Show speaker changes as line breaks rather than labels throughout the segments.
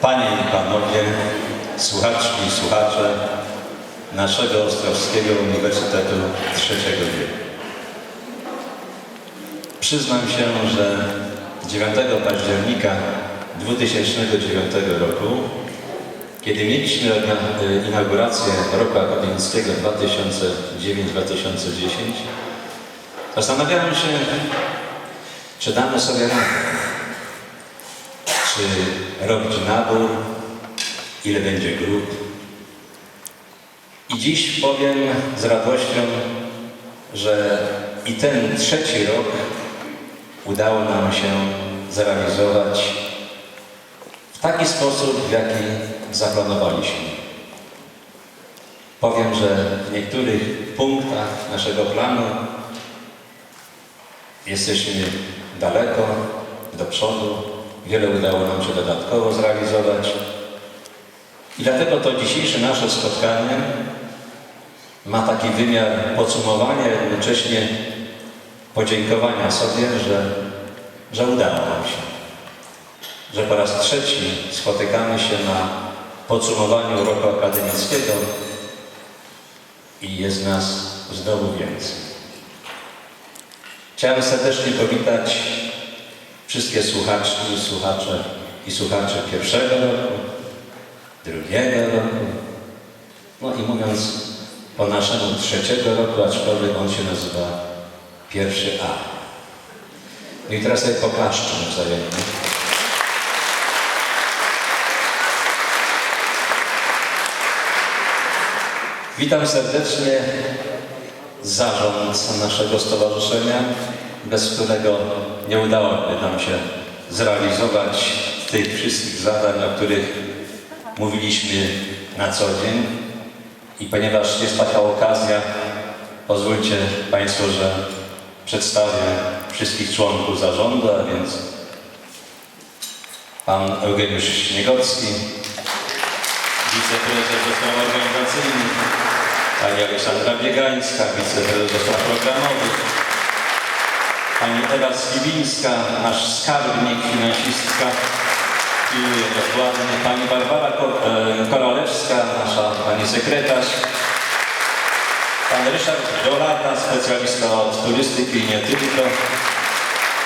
Panie i Panowie, słuchaczki i słuchacze naszego Ostrowskiego Uniwersytetu Trzeciego Wieku. Przyznam się, że 9 października 2009 roku, kiedy mieliśmy orga- inaugurację roku akademickiego 2009-2010, zastanawiałem się, czy damy sobie radę czy robić nabór, ile będzie grup. I dziś powiem z radością, że i ten trzeci rok udało nam się zrealizować w taki sposób, w jaki zaplanowaliśmy. Powiem, że w niektórych punktach naszego planu jesteśmy daleko do przodu, Wiele udało nam się dodatkowo zrealizować. I dlatego to dzisiejsze nasze spotkanie ma taki wymiar podsumowania, jednocześnie podziękowania sobie, że, że udało nam się. Że po raz trzeci spotykamy się na podsumowaniu roku akademickiego i jest nas znowu więcej. Chciałem serdecznie powitać wszystkie słuchaczki i słuchacze i słuchacze pierwszego roku, drugiego roku, no i mówiąc po naszemu trzeciego roku, aczkolwiek on się nazywa pierwszy A. No i teraz sobie pokażmy wzajemnie. Witam serdecznie zarząd naszego stowarzyszenia, bez którego nie udałoby nam się zrealizować tych wszystkich zadań, o których mówiliśmy na co dzień. I ponieważ jest taka okazja, pozwólcie Państwo, że przedstawię wszystkich członków zarządu, a więc Pan Eugeniusz Śniegocki, wiceprezes do spraw organizacyjnych, Pani Aleksandra Biegańska, wiceprezes do spraw programowych, Pani Ewa Sliwińska, nasz skarbnik, finansistka, pilnuje dokładnie. Pani Barbara e, Korolewska, nasza Pani sekretarz. Pan Ryszard Dolata, specjalista od turystyki i nie tylko.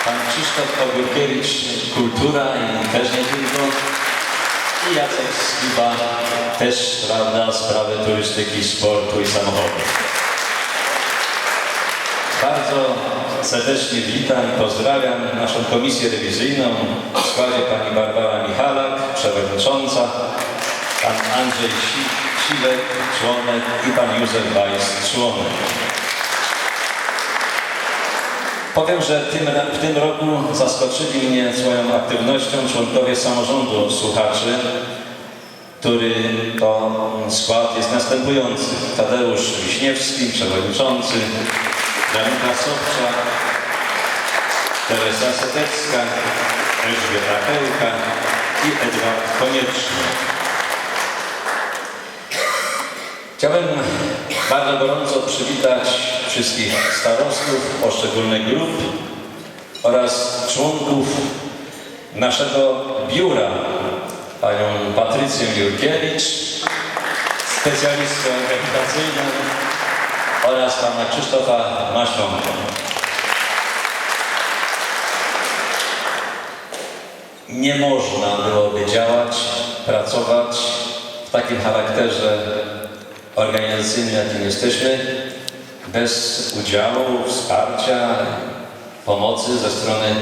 Pan Krzysztof Ogórkiewicz, kultura i też nie tylko. I Jacek Skiba, też prawda, sprawy turystyki, sportu i samochodów. Bardzo serdecznie witam i pozdrawiam naszą komisję rewizyjną w składzie pani Barbara Michalak, przewodnicząca, pan Andrzej Si- Silek, członek i pan Józef Weiss, członek. Powiem, że tym, w tym roku zaskoczyli mnie swoją aktywnością członkowie samorządu słuchaczy, który to skład jest następujący. Tadeusz Wiśniewski, przewodniczący, Danuta Sobczak, Teresa Setecka, Elżbieta Hełka i Edward Konieczny. Chciałbym bardzo gorąco przywitać wszystkich starostów poszczególnych grup oraz członków naszego biura, panią Patrycję Jurkiewicz, specjalistkę organizacyjną oraz pana Krzysztofa Maślonka. Nie można byłoby działać, pracować w takim charakterze organizacyjnym, jakim jesteśmy, bez udziału, wsparcia, pomocy ze strony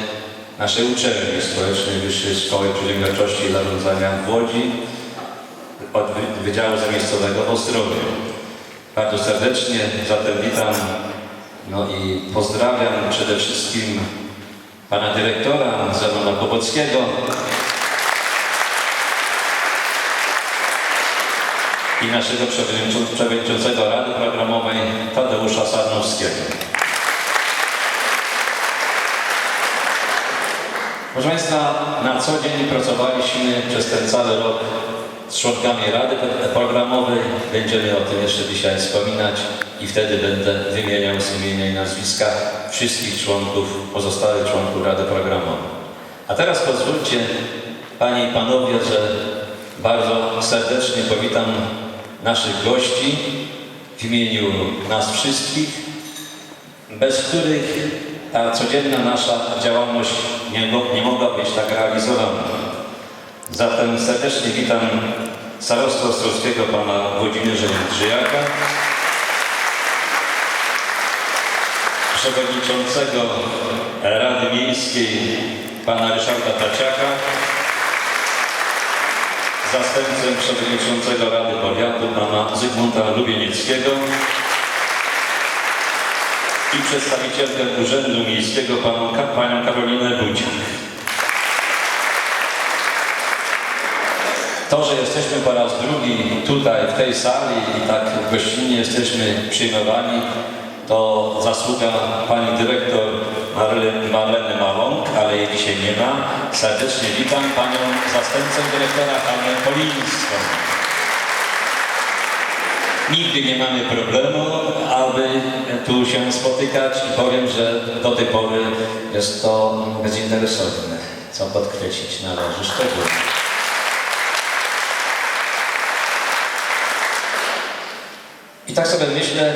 naszej uczelni Społecznej Wyższej Szkoły Przedsiębiorczości i Zarządzania w Łodzi od Wy- Wydziału Zamiejscowego w Ostrowiu. Bardzo serdecznie zatem witam no i pozdrawiam przede wszystkim pana dyrektora Zenona Pobockiego i naszego przewodniczącego, Rady Programowej Tadeusza Sarnowskiego. Proszę Państwa, na co dzień pracowaliśmy przez ten cały rok z członkami Rady Programowej. Będziemy o tym jeszcze dzisiaj wspominać i wtedy będę wymieniał z imienia i nazwiska wszystkich członków, pozostałych członków Rady Programowej. A teraz pozwólcie, Panie i Panowie, że bardzo serdecznie powitam naszych gości w imieniu nas wszystkich, bez których ta codzienna nasza działalność nie, nie mogła być tak realizowana. Zatem serdecznie witam starostwa ostrowskiego pana Włodzimierza Jędrzyjaka, przewodniczącego Rady Miejskiej pana Ryszarda Taciaka, zastępcę przewodniczącego Rady Powiatu pana Zygmunta Lubienieckiego i przedstawicielkę Urzędu Miejskiego panią, panią Karolinę Budziak. To, że jesteśmy po raz drugi tutaj w tej sali i tak gościnnie jesteśmy przyjmowani, to zasługa pani dyrektor Marle- Marleny Maląg, ale jej dzisiaj nie ma. Serdecznie witam panią zastępcę dyrektora Hannę Polińską. Nigdy nie mamy problemu, aby tu się spotykać i powiem, że do tej pory jest to bezinteresowne, co podkreślić należy szczególnie. Tak sobie myślę,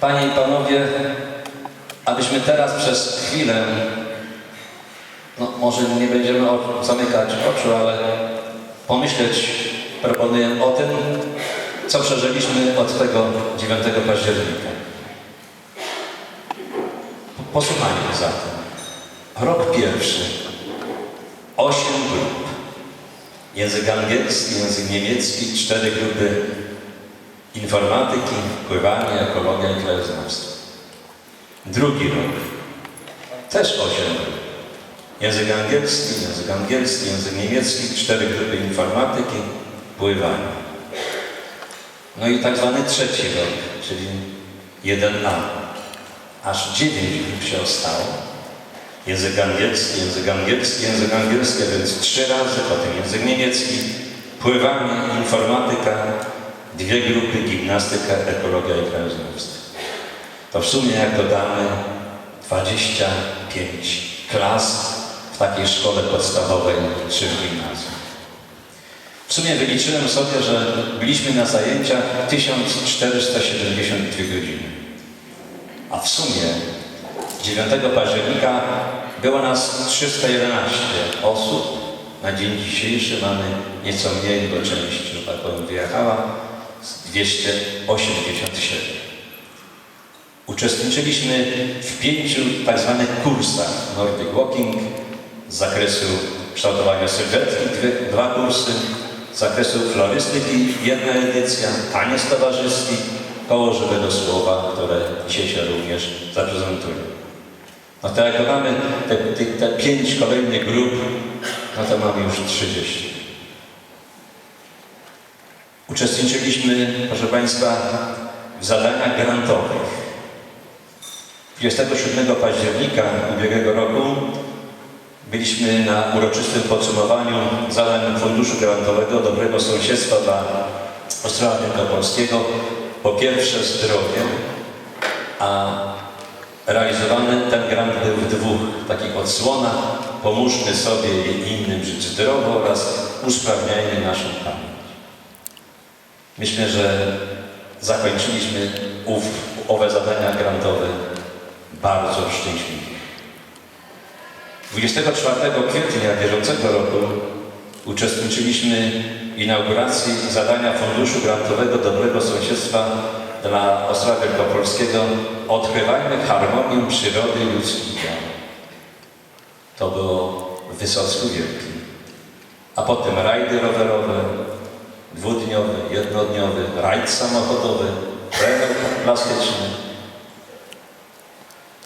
Panie i Panowie, abyśmy teraz przez chwilę, no może nie będziemy zamykać oczu, ale pomyśleć proponuję o tym, co przeżyliśmy od tego 9 października. Posłuchajmy zatem. Rok pierwszy. Osiem grup. Język angielski, język niemiecki, cztery grupy informatyki, pływanie, ekologia i krajoznawstwo. Drugi rok. Też osiem. Język angielski, język angielski, język niemiecki, cztery grupy informatyki, pływanie. No i tak zwany trzeci rok, czyli jeden na. Aż dziewięć grup się ostało. Język angielski, język angielski, język angielski, więc trzy razy, potem język niemiecki, pływanie, informatyka, dwie grupy, gimnastyka, ekologia i krajoznawstwo. To w sumie jak dodamy 25 klas w takiej szkole podstawowej czy w gimnazjum. W sumie wyliczyłem sobie, że byliśmy na zajęciach 1472 godziny. A w sumie 9 października było nas 311 osób. Na dzień dzisiejszy mamy nieco mniej, bo część, że tak powiem, wyjechała. Z 287. Uczestniczyliśmy w pięciu tak zwanych kursach Nordic Walking z zakresu kształtowania sylwetki, dwa kursy, z zakresu florystyki, jedna edycja, taniec towarzyski, koło żywego słowa, które dzisiaj się również zaprezentuje. No to jak mamy te, te, te pięć kolejnych grup, no to mamy już 30. Uczestniczyliśmy, proszę Państwa, w zadaniach grantowych. 27 października ubiegłego roku byliśmy na uroczystym podsumowaniu zadań Funduszu Grantowego Dobrego Sąsiedztwa dla Ostrowa Wielkopolskiego. Po pierwsze zdrowie, a realizowany ten grant był w dwóch takich odsłonach. Pomóżmy sobie i innym żyć zdrowo oraz usprawniajmy naszą pamięć. Myślę, że zakończyliśmy ów, owe zadania grantowe bardzo szczęśliwie. 24 kwietnia bieżącego roku uczestniczyliśmy w inauguracji zadania Funduszu Grantowego Dobrego Sąsiedztwa dla Ostrowa Wielkopolskiego Odkrywajmy harmonię przyrody działań. To było w Wysocku Wielkim. A potem rajdy rowerowe, dwudniowy, jednodniowy, rajd samochodowy, trener plastyczny.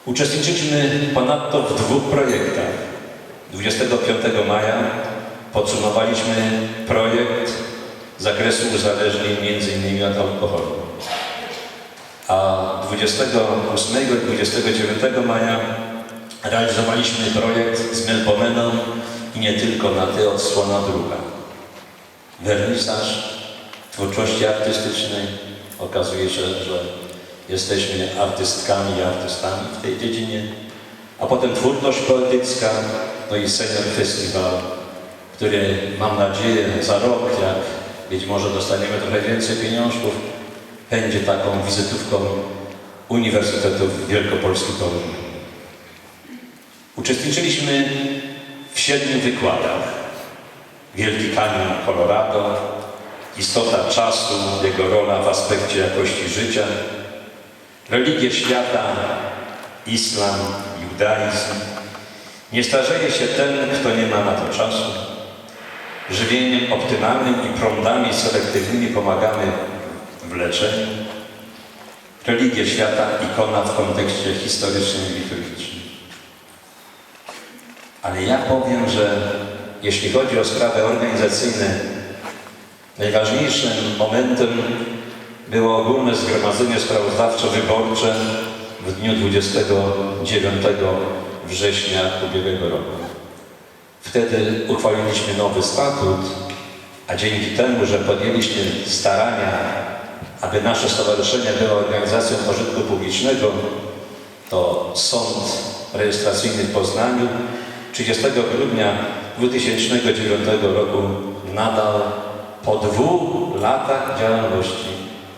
Uczestniczyliśmy ponadto w dwóch projektach. 25 maja podsumowaliśmy projekt z zakresu uzależnień innymi od alkoholu. A 28 i 29 maja realizowaliśmy projekt z Melpomeną i nie tylko na ty odsłona druga. Wernisaż twórczości artystycznej. Okazuje się, że jesteśmy artystkami i artystami w tej dziedzinie. A potem twórczość poetycka, no i senior festiwal, który mam nadzieję za rok, jak być może dostaniemy trochę więcej pieniążków, będzie taką wizytówką Uniwersytetów Wielkopolski Toruń. Uczestniczyliśmy w siedmiu wykładach. Wielki Kanion Colorado, istota czasu, jego rola w aspekcie jakości życia, religie świata, islam, judaizm. Nie starzeje się ten, kto nie ma na to czasu. Żywieniem optymalnym i prądami selektywnymi pomagamy w leczeniu. Religia świata, ikona w kontekście historycznym i liturgicznym. Ale ja powiem, że jeśli chodzi o sprawy organizacyjne, najważniejszym momentem było ogólne zgromadzenie sprawozdawczo-wyborcze w dniu 29 września ubiegłego roku. Wtedy uchwaliliśmy nowy statut, a dzięki temu, że podjęliśmy starania, aby nasze stowarzyszenie było organizacją pożytku publicznego, to sąd rejestracyjny w Poznaniu 30 grudnia 2009 roku nadal po dwóch latach działalności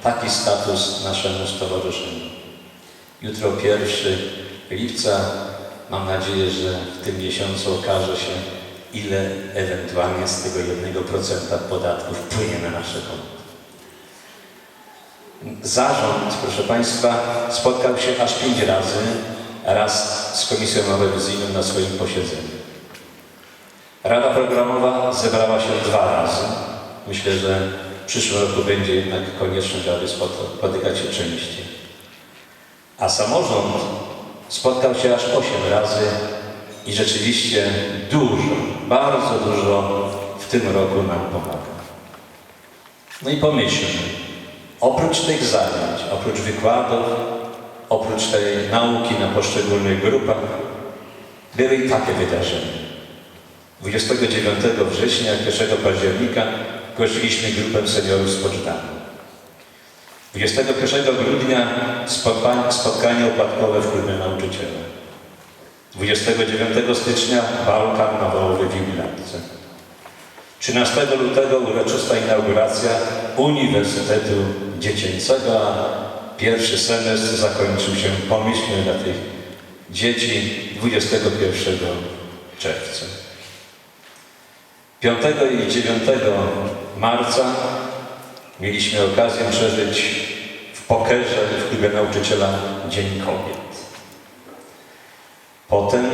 taki status naszemu stowarzyszeniu. Jutro 1 lipca mam nadzieję, że w tym miesiącu okaże się, ile ewentualnie z tego 1% podatków wpłynie na nasze konto. Zarząd, proszę Państwa, spotkał się aż pięć razy, raz z Komisją Rewizyjną na swoim posiedzeniu. Rada Programowa zebrała się dwa razy. Myślę, że w przyszłym roku będzie jednak konieczność, aby spotykać się częściej. A samorząd spotkał się aż osiem razy i rzeczywiście dużo, bardzo dużo w tym roku nam pomaga. No i pomyślmy, oprócz tych zajęć, oprócz wykładów, oprócz tej nauki na poszczególnych grupach, były i takie wydarzenia. 29 września, 1 października gościliśmy grupę seniorów z Poczdamy. 21 grudnia spotkanie, spotkanie w klubie nauczyciela. 29 stycznia bal karnawałowy w Jubilatce. 13 lutego uroczysta inauguracja Uniwersytetu Dziecięcego, pierwszy semestr zakończył się pomyślnie dla tych dzieci 21 czerwca. 5 i 9 marca mieliśmy okazję przeżyć w pokerze w klubie nauczyciela Dzień Kobiet. Potem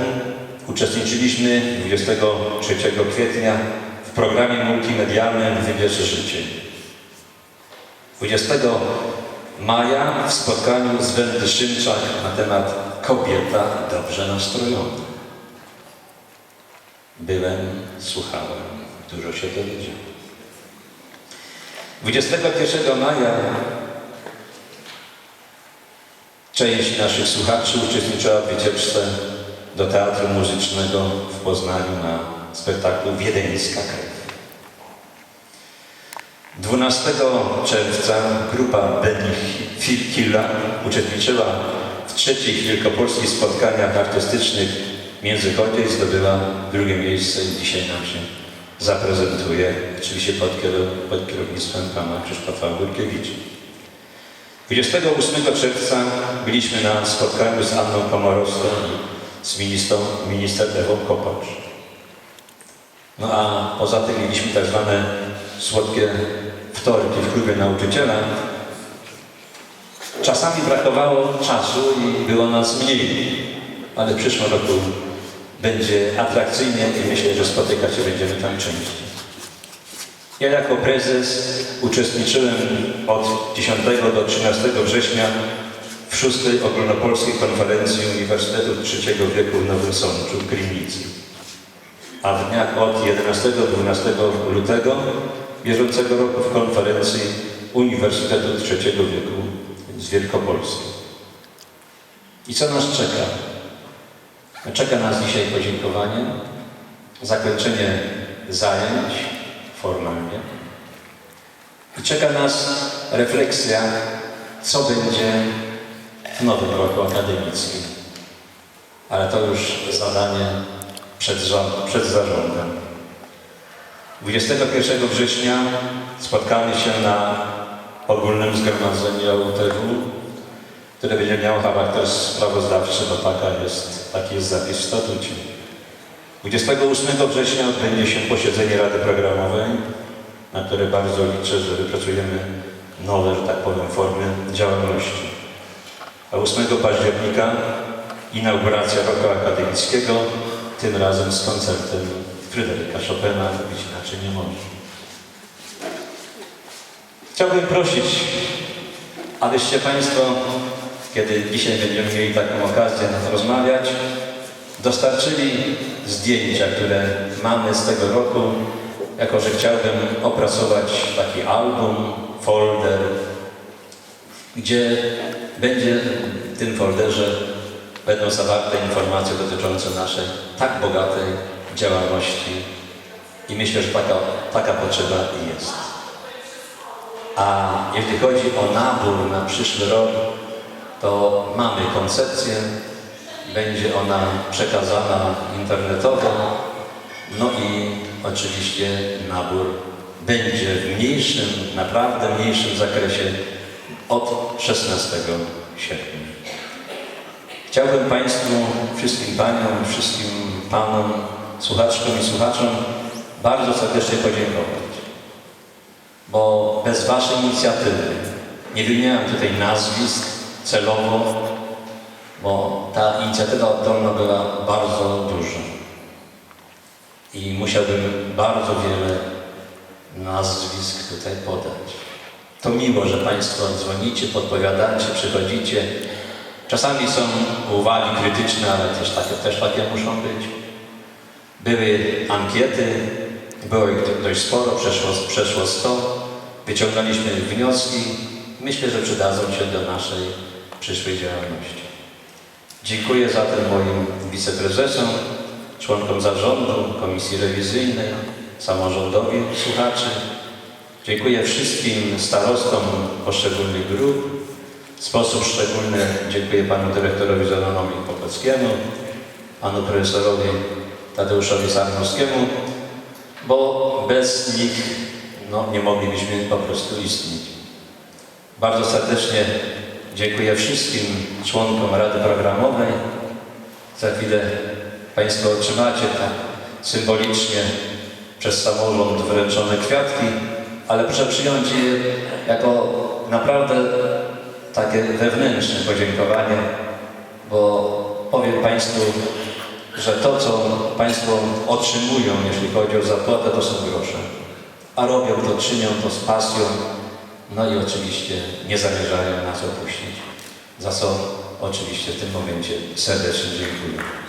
uczestniczyliśmy 23 kwietnia w programie multimedialnym Wybierz Życie. 20 maja w spotkaniu z Wendy Szymczak na temat Kobieta dobrze nastrojona. Byłem, słuchałem, dużo się dowiedziałem. 21 maja część naszych słuchaczy uczestniczyła w wycieczce do Teatru Muzycznego w Poznaniu na spektaklu Wiedeńska Krew. 12 czerwca grupa Benny Hilla uczestniczyła w trzecich wielkopolskich spotkaniach artystycznych w Międzychodzie i zdobyła drugie miejsce i dzisiaj nam się zaprezentuje, oczywiście pod, pod kierownictwem pana Krzysztofa Górkiewicza. 28 czerwca byliśmy na spotkaniu z Anną Komorowską z ministrą, minister Ewą Kopacz. No a poza tym mieliśmy tak zwane słodkie wtorki w klubie nauczyciela. Czasami brakowało czasu i było nas mniej, ale w przyszłym roku będzie atrakcyjnie i myślę, że spotykać się będziemy tam częściej. Ja jako prezes uczestniczyłem od 10 do 13 września w szóstej ogólnopolskiej konferencji Uniwersytetu III wieku w Nowym Sączu w Krynicy. A w dniach od 11 do 12 lutego bieżącego roku w konferencji Uniwersytetu III wieku z Wielkopolski. I co nas czeka? Czeka nas dzisiaj podziękowanie, zakończenie zajęć formalnie i czeka nas refleksja, co będzie w nowym roku akademickim. Ale to już zadanie przed, rząd, przed zarządem. 21 września spotkamy się na ogólnym zgromadzeniu OUTW, które będzie miało charakter sprawozdawczy, bo taka jest, taki jest zapis w statucie. 28 września odbędzie się posiedzenie Rady Programowej, na które bardzo liczę, że wypracujemy nowe, że tak powiem, formy działalności. A 8 października inauguracja roku akademickiego, tym razem z koncertem Fryderyka Chopina, być inaczej nie może. Chciałbym prosić, abyście Państwo, kiedy dzisiaj będziemy mieli taką okazję rozmawiać, dostarczyli zdjęcia, które mamy z tego roku, jako że chciałbym opracować taki album, folder, gdzie będzie w tym folderze będą zawarte informacje dotyczące naszej tak bogatej działalności i myślę, że taka, taka potrzeba jest. A jeśli chodzi o nabór na przyszły rok, to mamy koncepcję, będzie ona przekazana internetowo, no i oczywiście nabór będzie w mniejszym, naprawdę mniejszym zakresie od 16 sierpnia. Chciałbym Państwu, wszystkim Paniom, wszystkim Panom, słuchaczkom i słuchaczom bardzo serdecznie podziękować, bo bez Waszej inicjatywy, nie wymieniałem tutaj nazwisk celowo, bo ta inicjatywa oddolna była bardzo duża i musiałbym bardzo wiele nazwisk tutaj podać. To miło, że Państwo dzwonicie, podpowiadacie, przychodzicie. Czasami są uwagi krytyczne, ale też takie, też takie muszą być. Były ankiety, było ich dość sporo, przeszło, przeszło 100. Wyciągnęliśmy wnioski. Myślę, że przydadzą się do naszej przyszłej działalności. Dziękuję zatem moim wiceprezesom, członkom zarządu, komisji rewizyjnej, samorządowi słuchaczy. Dziękuję wszystkim starostom poszczególnych grup. W sposób szczególny dziękuję panu dyrektorowi Zenonowi Pokockiemu, panu profesorowi Tadeuszowi Sarnowskiemu, bo bez nich no, nie moglibyśmy po prostu istnieć. Bardzo serdecznie dziękuję wszystkim członkom Rady Programowej. Za chwilę Państwo otrzymacie tak symbolicznie przez samorząd wręczone kwiatki, ale proszę przyjąć je jako naprawdę takie wewnętrzne podziękowanie, bo powiem Państwu, że to, co Państwo otrzymują, jeśli chodzi o zapłatę, to są grosze. A robią to, czynią to z pasją, no i oczywiście nie zamierzają nas opuścić. Za co oczywiście w tym momencie serdecznie dziękuję.